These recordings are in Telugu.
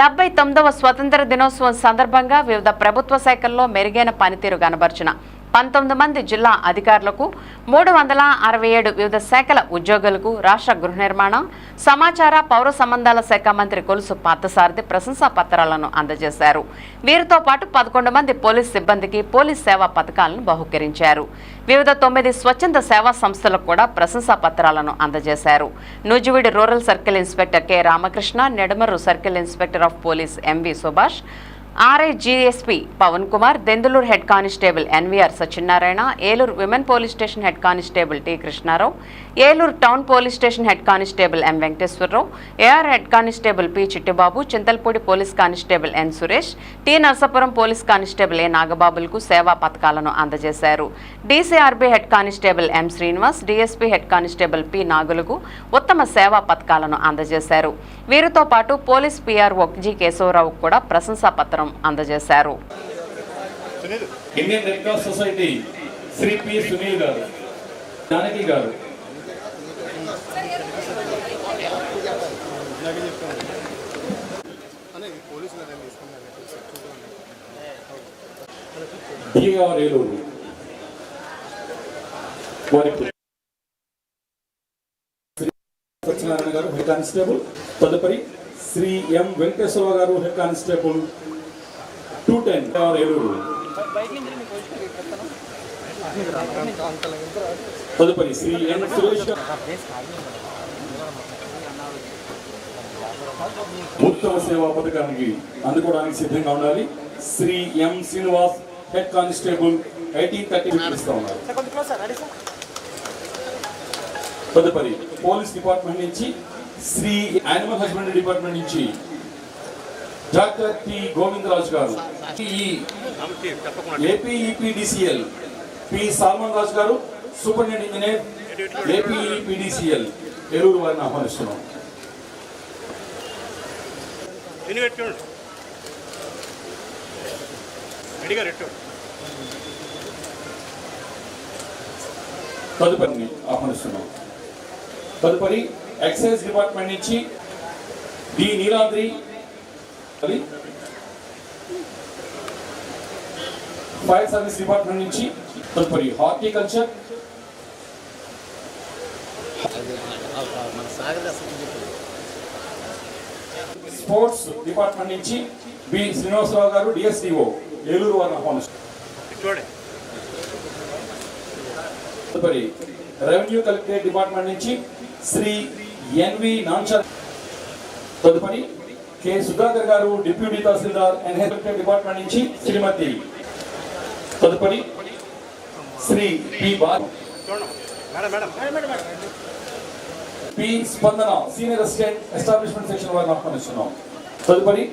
డెబ్బై తొమ్మిదవ స్వతంత్ర దినోత్సవం సందర్భంగా వివిధ ప్రభుత్వ శాఖల్లో మెరుగైన పనితీరు కనబర్చిన. పంతొమ్మిది మంది జిల్లా అధికారులకు మూడు వందల అరవై ఏడు వివిధ శాఖల ఉద్యోగులకు రాష్ట్ర గృహ నిర్మాణ సమాచార పౌర సంబంధాల శాఖ మంత్రి కొలుసు పార్థసారథి ప్రశంసా పత్రాలను అందజేశారు. వీరితో పాటు పదకొండు మంది పోలీస్ సిబ్బందికి పోలీస్ సేవా పథకాలను బహుకరించారు. వివిధ తొమ్మిది స్వచ్ఛంద సేవా సంస్థలకు కూడా ప్రశంసా పత్రాలను అందజేశారు. Nuzvid rural circle inspector K. Ramakrishna Nedamarru circle inspector of police MV Subhash RIGSP Pavan Kumar Denduluru head constable NVR Satyanarayana Eluru women police station head constable T Krishnarao Eluru town police station head constable M Venkateswararao AR head constable P Chittibabu Chintalapudi police constable N Suresh T Narsapuram police constable A నాగబాబులకు సేవా పథకాలను అందజేశారు. DCRB head constable M Srinivas DSP head constable P నాగులకు ఉత్తమ సేవా పథకాలను అందజేశారు. వీరితో పాటు పోలీస్ పీఆర్ఓ జి కేశవరావుకు కూడా ప్రశంసా పత్రం అందజేశారు. Indian red cross society Shri P Sunil garu Janaki garu DR Eluru వారికి శ్రీ సత్యనారాయణ గారు హెడ్ కానిస్టేబుల్. తదుపరి Shri M Venkateswara garu head constable. Two ten. Eluru తదుపరి శ్రీ ఎం సురేష్ ఉత్తమ సేవా పథకానికి అందుకోవడానికి సిద్ధంగా ఉండాలి. Shri M Srinivas head constable eighteen thirty ఇస్తా ఉన్నారు. తదుపరి పోలీస్ డిపార్ట్మెంట్ నుంచి శ్రీ యానిమల్ హస్బెండరీ డిపార్ట్మెంట్ నుంచి డాక్టర్ టి గోవిందరాజు గారు. ఈ పి సాల్మన్ రాజు గారు సూపరింటెండెంట్ ఇంజనీర్ ఏపీఈపీడీసీఎల్ ఎరువురు వారిని ఆహ్వానిస్తున్నాం. ఎన్ని పెట్టుకోండి రెడీగా పెట్టు తదుపరిని ఆహ్వానిస్తున్నాం. తదుపరి ఎక్సైజ్ డిపార్ట్మెంట్ నుంచి డి నీలాద్రి అది ఫైర్ సర్వీస్ డిపార్ట్మెంట్ నుంచి తదుపరి హార్టికల్చర్. స్పోర్ట్స్ డిపార్ట్మెంట్ నుంచి బి శ్రీనివాసరావు గారు డిఎస్డిఓ ఏలూరు వారిని ఆహ్వానిస్తారు తదుపరి రెవెన్యూ కలెక్టరేట్ డిపార్ట్మెంట్ నుంచి శ్రీ ఎన్వి నాన్చర్ తదుపరి K Sudhakar garu deputy tahsildar NH collectorate department నుంచి శ్రీమతి. తదుపరి శ్రీ పి బా madam madam P Spandana senior assistant establishment section వారిని ఆహ్వానిస్తున్నాం. తదుపరి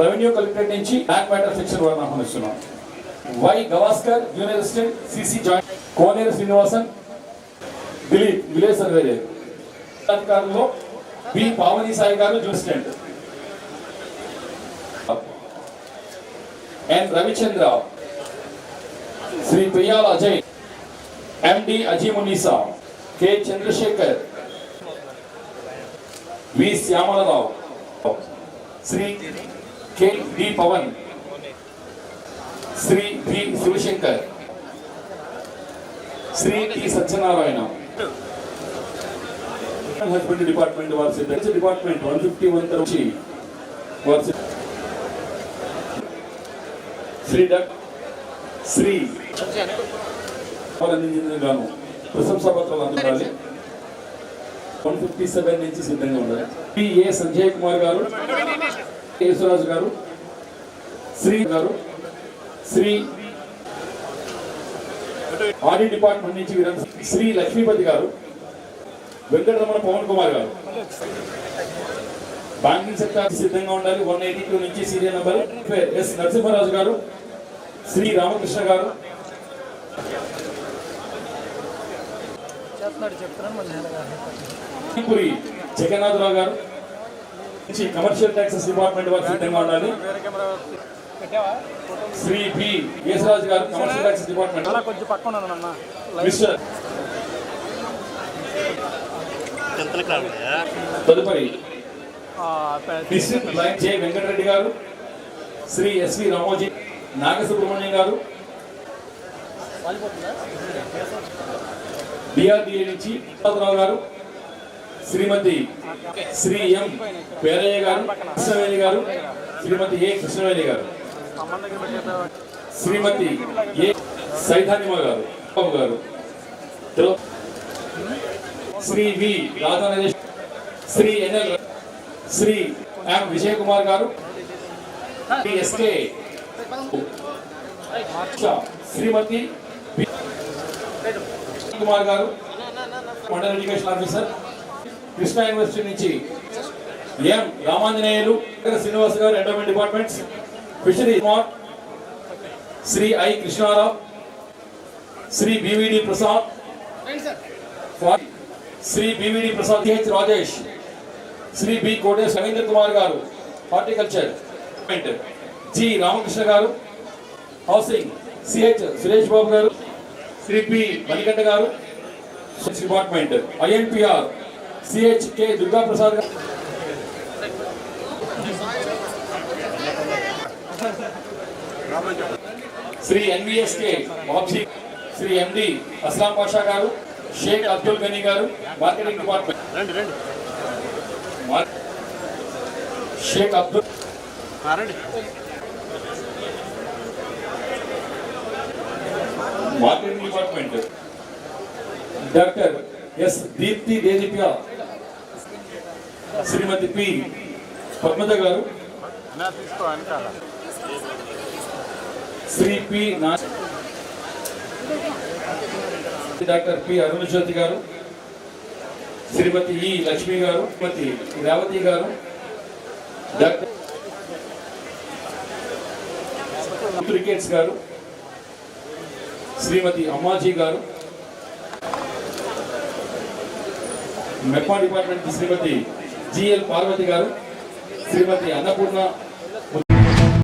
రెవెన్యూ కలెక్టరేట్ నుంచి బ్యాంక్ మ్యాటర్ సెక్షన్ వారిని ఆహ్వానిస్తున్నాం. Y Gavaskar junior assistant CC joint Koneru Srinivasan Dileep village surveyor అధికారుల్లో B Pavani Sai garu junior N Ravichandra Shri Priyala Ajay MD Azeemunnisa K Chandrashekar V Syamalarao Shri K D Pavan Shri V Sivashankar Shri T Satyanarayana husband department వారి సిద్ధ డిపార్ట్మెంట్ వన్ ఫిఫ్టీ వన్ తరచి వారి సిద్ధ- శ్రీ డాక్ శ్రీ అందించిన గాను ప్రశంసా పత్రాలు అందుకోవాలి వన్ ఫిఫ్టీ సెవెన్ నుంచి సిద్ధంగా ఉన్నారు. పి ఏ సంజయ్ కుమార్ గారు యేసురాజు గారు శ్రీ గారు శ్రీ ఆడిట్ డిపార్ట్మెంట్ నుంచి శ్రీ లక్ష్మీపతి గారు వెంకటరమణ పవన్ కుమార్ గారు. బ్యాంకింగ్ సెక్టర్ సిద్ధంగా ఉండాలి. వన్ ఎయిటీ టూ నుంచి serial number. S Narasimharaju garu Shri Ramakrishna గారు పురి జగన్నాథరావు గారు. నుంచి కమర్షియల్ ట్యాక్సెస్ డిపార్ట్మెంట్ వారు సిద్ధంగా ఉండాలి. శ్రీ పి యేసరాజు గారు కమర్షియల్ ట్యాక్సెస్ డిపార్ట్మెంట్ కొంచెం పక్కన మిస్టర్. తదుపరి డిస్ట్రిక్ట్ లైన్ జే వెంకటరెడ్డి గారు. శ్రీ ఎస్వి రామోజీ నాగసుబ్రహ్మణ్యం గారు. డిఆర్డిఏ నుంచి ప్రసాదరావు గారు శ్రీమతి శ్రీ ఎం పేరయ్య గారు కృష్ణవేణి గారు శ్రీమతి ఏ కృష్ణవేణి గారు శ్రీమతి ఏ సైతానిమ garu Babu garu Shri V Radhanaresh Shri NL Shri M Vijay Kumar garu Shri SK శ్రీమతి కుమార్ గారు మండల ఎడ్యుకేషన్ ఆఫీసర్ కృష్ణా యూనివర్సిటీ నుంచి M Ramanjaneyulu Srinivas garu endowment departments fishery Kumar Shri I Krishnarao Shri BVD Prasad Shri BVD Prasad H Rajesh Shri B Kotesh Ravindra Kumar garu horticulture G Ramakrishna గారు హౌసింగ్ సిహెచ్ సురేష్ బాబు గారు Shri P Manikanta garu department INPR CH K Durga Prasad garu. Shri NVSK Babji Shri ఎండి అస్లాం పాషా గారు Sheikh Abdul Ghani garu marketing department. Sheikh Abdul marketing department. Doctor S Deepthi Dedeepya Shrimati P Padmaja garu Shri P doctor P Aruna Jyothi garu Shrimati ఈ లక్ష్మి గారు శ్రీమతి రేవతి గారు డాక్టర్ క్రికెట్స్ గారు శ్రీమతి అమ్మాజీ గారు MEPMA department Shrimati GL Parvati గారు శ్రీమతి అన్నపూర్ణ